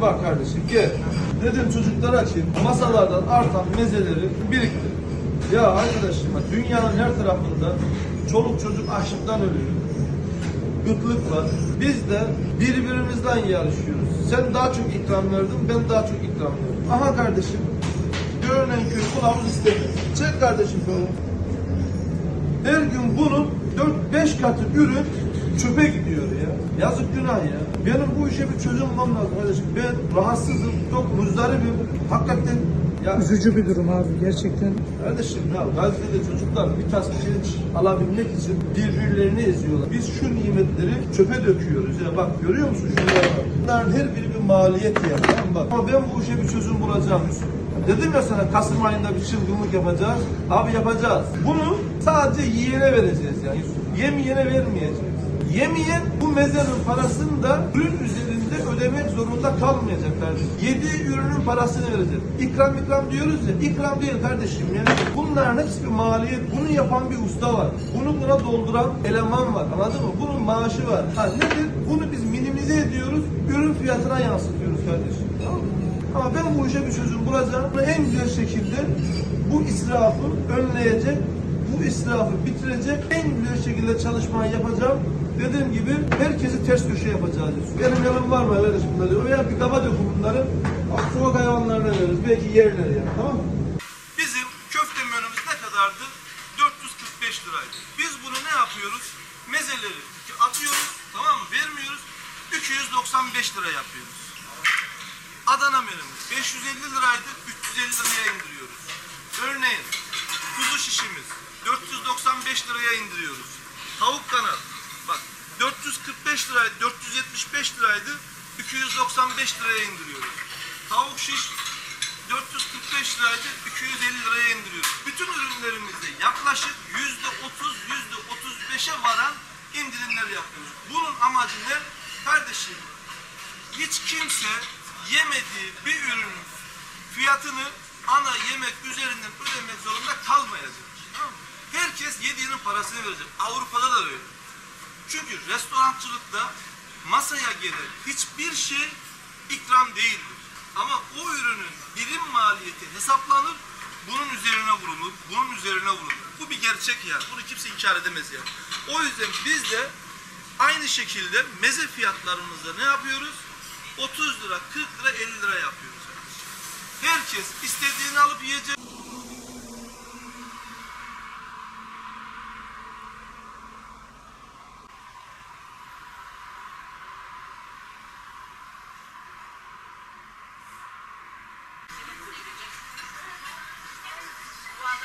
Bak kardeşim gel. Dedim çocuklara ki masalardan artan mezeleri biriktir. Ya arkadaşım dünyanın her tarafında çoluk çocuk açlıktan ölüyor. Gıtlık var. Biz de birbirimizden yarışıyoruz. Sen daha çok ikram verdin, ben daha çok ikram verdim. Aha kardeşim. Görünen köy kılavuz istemiyor. Çek kardeşim böyle. Her gün bunun 4-5 katı ürün çöpe gidiyor ya. Yazık günah ya. Benim bu işe bir çözüm bulmam lazım kardeşim. Ben rahatsızım, çok muzdaribim. Hakikaten ya Üzücü bir durum abi gerçekten. Kardeşim ya Gazze'de çocuklar bir tas pirinç alabilmek için birbirlerini eziyorlar. Biz şu nimetleri çöpe döküyoruz ya bak görüyor musun şunlara bak. Bunların her biri bir maliyet ya. Tamam bak. Ama ben bu işe bir çözüm bulacağım. Dedim ya sana Kasım ayında bir çılgınlık yapacağız. Abi yapacağız. Bunu sadece yiyene vereceğiz yani Yusuf. Yemeyene vermeyeceğiz. Yemeyen bu mezenin parasını da ürün üzerinde ödemek zorunda kalmayacak kardeşim. Yediği ürünün parasını verecek. İkram ikram diyoruz ya, ikram değil kardeşim. Yani bunların hepsi bir maliyet. Bunu yapan bir usta var. Bunu buna dolduran eleman var. Anladın mı? Bunun maaşı var. Ha nedir? Bunu biz minimize ediyoruz. Ürün fiyatına yansıtıyoruz kardeşim. Tamam? Ama ben bu işe bir çözüm bulacağım. Ve en güzel şekilde bu israfı önleyecek, bu israfı bitirecek en güzel şekilde çalışmayı yapacağım. Dediğim gibi herkesi ters köşe yapacağız. Benim yanım var mı arkadaşım bunları? Veya bir kaba dökün bunları. Sokak hayvanlarına veririz. Belki yerler yani. Tamam mı? Bizim köfte menümüz ne kadardı? 445 liraydı. Biz bunu ne yapıyoruz? Mezeleri atıyoruz. Tamam mı? Vermiyoruz. 295 lira yapıyoruz. Adana menümüz 550 liraydı 350 liraya indiriyoruz. Örneğin kuzu şişimiz 495 liraya indiriyoruz. Tavuk kanat bak 445 liraydı 475 liraydı 295 liraya indiriyoruz. Tavuk şiş 445 liraydı 250 liraya indiriyoruz. Bütün ürünlerimizde yaklaşık %30 %35'e varan indirimler yapıyoruz. Bunun amacı ne? Kardeşim hiç kimse yemediği bir ürünün fiyatını ana yemek üzerinden ödemek zorunda kalmayacak. Herkes yediğinin parasını verecek. Avrupa'da da öyle. Çünkü restorancılıkta masaya gelen hiçbir şey ikram değildir. Ama o ürünün birim maliyeti hesaplanır, bunun üzerine vurulur, bunun üzerine vurulur. Bu bir gerçek yani. Bunu kimse inkar edemez yani. O yüzden biz de aynı şekilde meze fiyatlarımızda ne yapıyoruz? 30 lira, 40 lira, 50 lira yapıyoruz. Herkes istediğini alıp yiyecek.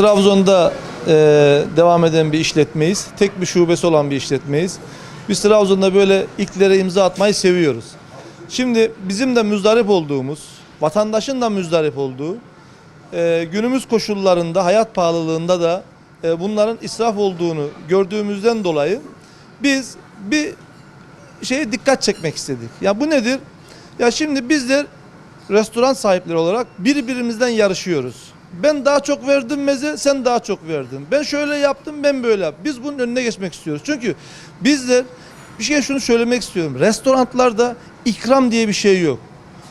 Trabzon'da e, devam eden bir işletmeyiz. Tek bir şubesi olan bir işletmeyiz. Biz Trabzon'da böyle ilklere imza atmayı seviyoruz. Şimdi bizim de müzdarip olduğumuz, vatandaşın da müzdarip olduğu, e, günümüz koşullarında, hayat pahalılığında da e, bunların israf olduğunu gördüğümüzden dolayı biz bir şeye dikkat çekmek istedik. Ya bu nedir? Ya şimdi bizler restoran sahipleri olarak birbirimizden yarışıyoruz. Ben daha çok verdim meze, sen daha çok verdin. Ben şöyle yaptım, ben böyle yaptım. Biz bunun önüne geçmek istiyoruz. Çünkü bizler bir şey şunu söylemek istiyorum. Restoranlarda ikram diye bir şey yok.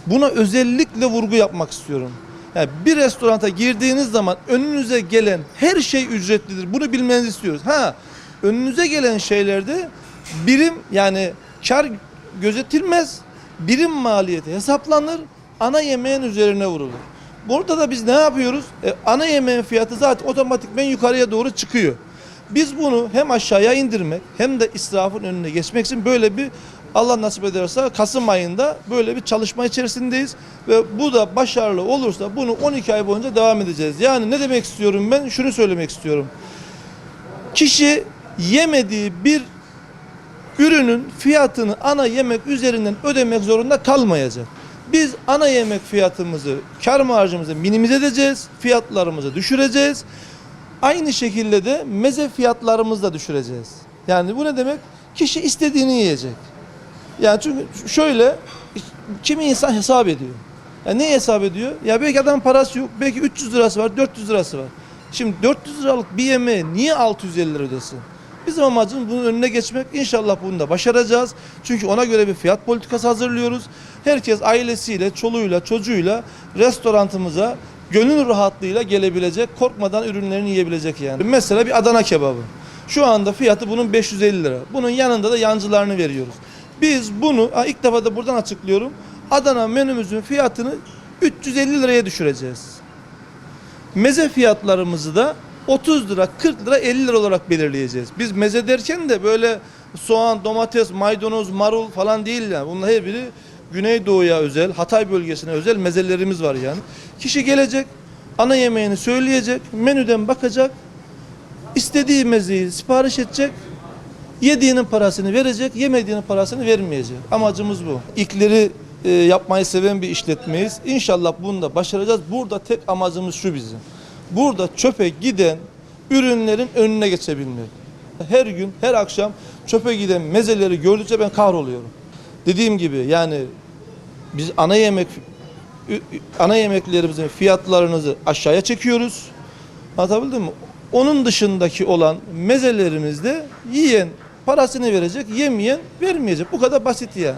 Buna özellikle vurgu yapmak istiyorum. Yani bir restoranta girdiğiniz zaman önünüze gelen her şey ücretlidir. Bunu bilmenizi istiyoruz. Ha, önünüze gelen şeylerde birim yani kar gözetilmez. Birim maliyeti hesaplanır. Ana yemeğin üzerine vurulur. Burada da biz ne yapıyoruz? E, ana yemeğin fiyatı zaten otomatikmen yukarıya doğru çıkıyor. Biz bunu hem aşağıya indirmek hem de israfın önüne geçmek için böyle bir Allah nasip ederse Kasım ayında böyle bir çalışma içerisindeyiz ve bu da başarılı olursa bunu 12 ay boyunca devam edeceğiz. Yani ne demek istiyorum ben? Şunu söylemek istiyorum. Kişi yemediği bir ürünün fiyatını ana yemek üzerinden ödemek zorunda kalmayacak. Biz ana yemek fiyatımızı, kar marjımızı minimize edeceğiz, fiyatlarımızı düşüreceğiz. Aynı şekilde de meze fiyatlarımızı da düşüreceğiz. Yani bu ne demek? Kişi istediğini yiyecek. Yani çünkü şöyle kimi insan hesap ediyor. Ya ne hesap ediyor? Ya belki adam parası yok. Belki 300 lirası var, 400 lirası var. Şimdi 400 liralık bir yemeğe niye 650 lira ödesin? Bizim amacımız bunun önüne geçmek. İnşallah bunu da başaracağız. Çünkü ona göre bir fiyat politikası hazırlıyoruz. Herkes ailesiyle, çoluğuyla, çocuğuyla restorantımıza gönül rahatlığıyla gelebilecek, korkmadan ürünlerini yiyebilecek yani. Mesela bir Adana kebabı. Şu anda fiyatı bunun 550 lira. Bunun yanında da yancılarını veriyoruz. Biz bunu ilk defa da buradan açıklıyorum. Adana menümüzün fiyatını 350 liraya düşüreceğiz. Meze fiyatlarımızı da 30 lira, 40 lira, 50 lira olarak belirleyeceğiz. Biz meze derken de böyle soğan, domates, maydanoz, marul falan değil yani. Bunlar her biri Güneydoğu'ya özel, Hatay bölgesine özel mezelerimiz var yani. Kişi gelecek, ana yemeğini söyleyecek, menüden bakacak, istediği mezeyi sipariş edecek, yediğinin parasını verecek, yemediğinin parasını vermeyecek. Amacımız bu. İlkleri e, yapmayı seven bir işletmeyiz. İnşallah bunu da başaracağız. Burada tek amacımız şu bizim. Burada çöpe giden ürünlerin önüne geçebilmek. Her gün, her akşam çöpe giden mezeleri gördükçe ben kahroluyorum. Dediğim gibi yani biz ana yemek ana yemeklerimizin fiyatlarınızı aşağıya çekiyoruz. Anlatabildim mi? Onun dışındaki olan mezelerimizde yiyen parasını verecek, yemeyen vermeyecek. Bu kadar basit yani.